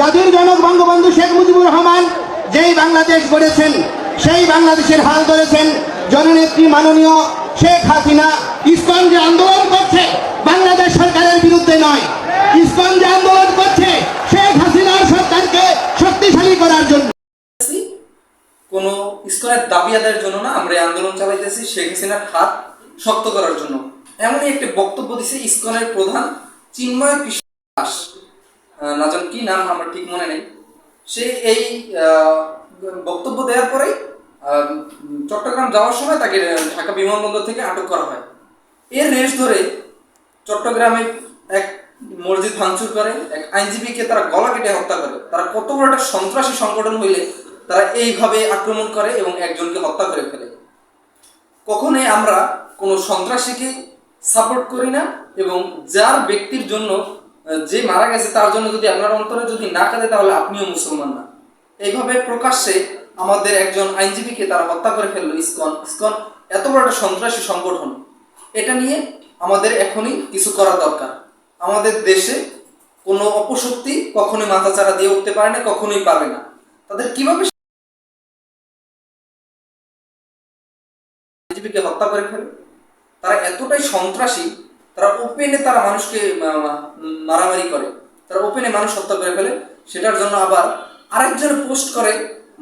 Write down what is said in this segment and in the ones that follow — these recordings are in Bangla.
জাতির জনক বঙ্গবন্ধু শেখ মুজিবুর রহমান যেই বাংলাদেশ গড়েছেন, সেই বাংলাদেশের হাল ধরেছেন, জননেত্রী মাননীয় শেখ হাসিনা ইসকন যে আন্দোলন করছে, বাংলাদেশ সরকারের বিরুদ্ধে নয়। ইসকন যে আন্দোলন করছে, শেখ হাসিনার সরকারকে শক্তিশালী করার জন্য। কোনো ইস্কনের দাবি আদায়ের জন্য না আমরা আন্দোলন চালাইতেছি, শেখ হাসিনার হাত শক্ত করার জন্য। এমনই একটি বক্তব্য দিছে ইস্কনের প্রধান চিন্ময় কৃষ্ণ আহ, না জানি কি নাম আমার ঠিক মনে নেই। সে এই বক্তব্য দেওয়ার পরেই চট্টগ্রাম যাওয়ার সময় তাকে ঢাকা বিমানবন্দর থেকে আটক করা হয়। এর রেশ ধরে চট্টগ্রামে এক মসজিদ ভাঙচুর করে এক আইনজীবীকে তারা গলা কেটে হত্যা করে। তারা কত বড় একটা সন্ত্রাসী সংগঠন হইলে তারা এইভাবে আক্রমণ করে এবং একজনকে হত্যা করে ফেলে। কখনোই আমরা কোনো সন্ত্রাসীকে সাপোর্ট করি না এবং যার ব্যক্তির জন্য যে মারা গেছে তার জন্য যদি আপনার অন্তরে যদি না কাঁদে, তাহলে আপনিও মুসলমান না। এইভাবে প্রকাশ্যে আমাদের একজন আইনজীবীকে তারা হত্যা করে ফেলল ইসকন। ইসকন এত বড় একটা সন্ত্রাসী সংগঠন। এটা নিয়ে আমাদের এখনই কিছু করা দরকার। আমাদের দেশে কোনো অপশক্তি কখনোই মাথাচাড়া দিয়ে উঠতে পারে না, কখনোই পারবে না। তাদের কীভাবে আইনজীবীকে হত্যা করে ফেলে? তারা এতটাই সন্ত্রাসী তারা ওপেনে তারা মানুষকে মারামারি করে। তারা ওপেনে মানুষ হত্যা করে ফেলে। সেটার জন্য আবার আরেকজন পোস্ট করে,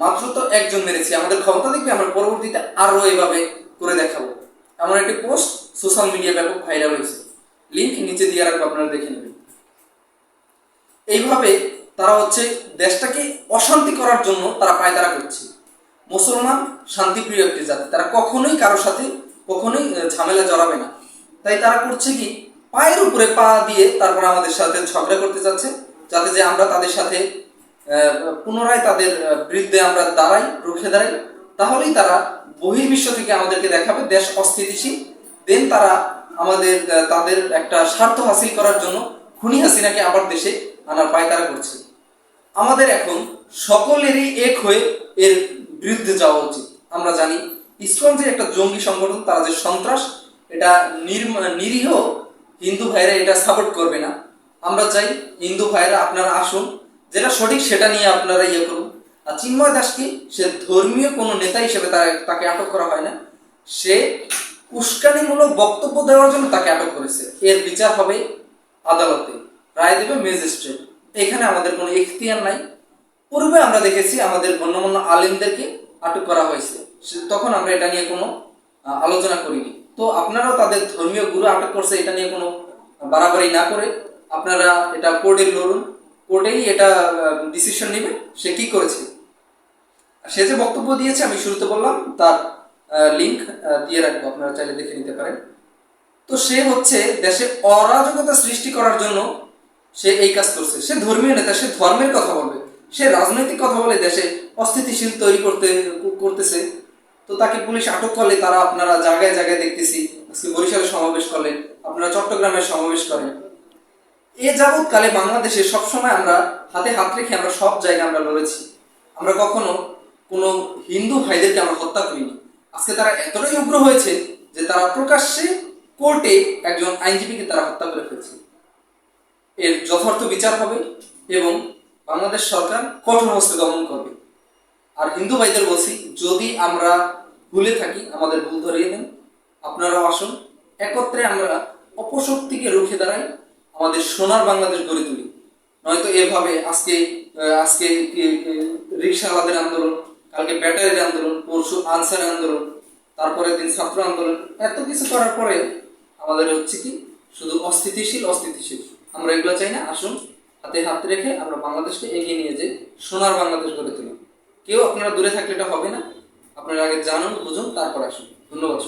মাত্র তো একজন মেরেছি। আমাদের ক্ষমতা দেখবে, আমরা পরবর্তীতে আরও এভাবে করে দেখাবো। এমন একটি পোস্ট সোশ্যাল মিডিয়া ব্যাপক ভাইরাল হয়েছে। লিঙ্ক নিচে দিয়ে রাখব, আপনারা দেখে নেবেন। এইভাবে তারা হচ্ছে দেশটাকে অশান্তি করার জন্য তারা পায়তারা করছে। মুসলমান শান্তিপ্রিয় একটি জাতি। তারা কখনোই কারোর সাথে কখনোই ঝামেলা জড়াবে না। তাই তারা করছে কি? পায়ের উপরে পা দিয়ে তারপর আমাদের সাথে ঝগড়া করতে চাচ্ছে যাতে যে আমরা তাদের সাথে পুনরায় তাদের আহ, বিরুদ্ধে আমরা দাঁড়াই রুখে দাঁড়াই তাহলেই তারা বহির্বিশ্ব থেকে আমাদেরকে দেখাবে দেশ অস্থিতিশীল। দেন তারা আমাদের তাদের একটা স্বার্থ হাসিল করার জন্য খুনি হাসিনাকে আবার দেশে আনার পায়তারা করছে। আমাদের এখন সকলেরই এক হয়ে এর বিরুদ্ধে যাওয়া উচিত। আমরা জানি ইসকন যে একটা জঙ্গি সংগঠন তারা যে সন্ত্রাস এটা নির্ম- নিরীহ হিন্দু ভাইরা এটা সাপোর্ট করবে না। আমরা চাই হিন্দু ভাইরা আপনারা আসুন, যেটা সঠিক সেটা নিয়ে আপনারা ইয়ে করুন। আর চিন্ময় দাসকে সে ধর্মীয় কোনো নেতা হিসেবে তার- তাকে আটক করা হয় না। সে উস্কানিমূলক বক্তব্য দেওয়ার জন্য তাকে আটক করেছে। এর বিচার হবে আদালতে। রায় দেবে ম্যাজিস্ট্রেট। এখানে আমাদের কোনো এখতিয়ার নাই। পূর্বে আমরা দেখেছি আমাদের গণ্যমান্য আলিমদেরকে আটক করা হয়েছে। তখন আমরা এটা নিয়ে কোনো আলোচনা করিনি। তো আপনারাও তাদের ধর্মীয় গুরু আটক করছে, এটা নিয়ে কোনো বাড়াবাড়ি না করে আপনারা এটা কোর্টে লড়ুন। কোর্টেই এটা ডিসিশন নেবে, সে কি করেছে। সে যে বক্তব্য দিয়েছে, আমি শুরুতে বললাম, তার লিংক দিয়ে রাখব, আপনারা চাইলে দেখে নিতে পারেন। তো সে হচ্ছে দেশে অরাজকতা সৃষ্টি করার জন্য সে এই কাজ করছে। সে ধর্মীয় নেতা, সে ধর্মের কথা বলবে। সে রাজনৈতিক কথা বলে দেশে অস্থিতিশীল তৈরি করতে, করতেছে। তো তাকে পুলিশ আটক করলে তারা আপনারা জায়গায় জায়গায় দেখতেছি। আজকে বরিশালে সমাবেশ করলেন। আপনারা চট্টগ্রামে সমাবেশ করেন। এ যাবৎকালে বাংলাদেশে সবসময় আমরা হাতে হাত রেখে আমরা সব জায়গায় আমরা লড়েছি। আমরা কখনো কোনো হিন্দু ভাইদেরকে আমরা হত্যা করিনি। আজকে তারা এতটাই উগ্র হয়েছে যে তারা প্রকাশ্যে কোর্টে একজন আইনজীবীকে তারা হত্যা করে ফেলছে। এর যথার্থ বিচার হবে এবং বাংলাদেশ সরকার কঠোর হস্তে দমন করবে। আর হিন্দু ভাইদের বলছি, যদি আমরা ভুলে থাকি, আমাদের ভুল ধরিয়ে দেন, আপনারাও আসুন, একত্রে আমরা অপশক্তিকে রুখে দাঁড়াই, আমাদের সোনার বাংলাদেশ গড়ে তুলি। নয়তো এভাবে আজকে আজকে রিক্সাওয়ালাদের আন্দোলন, কালকে ব্যাটারির আন্দোলন, পরশু আনসার আন্দোলন তারপরে দিন ছাত্র আন্দোলন, এত কিছু করার পরে আমাদের হচ্ছে কি, শুধু অস্থিতিশীল অস্থিতিশীল। আমরা এগুলো চাই না, আসুন, হাতে হাত রেখে আমরা বাংলাদেশকে এগিয়ে নিয়ে যাই সোনার বাংলাদেশ গড়ে তুলি। কেউ আপনারা দূরে থাকলে এটা হবে না আপনারা আগে জানুন বুঝুন তারপর আসুন ধন্যবাদ।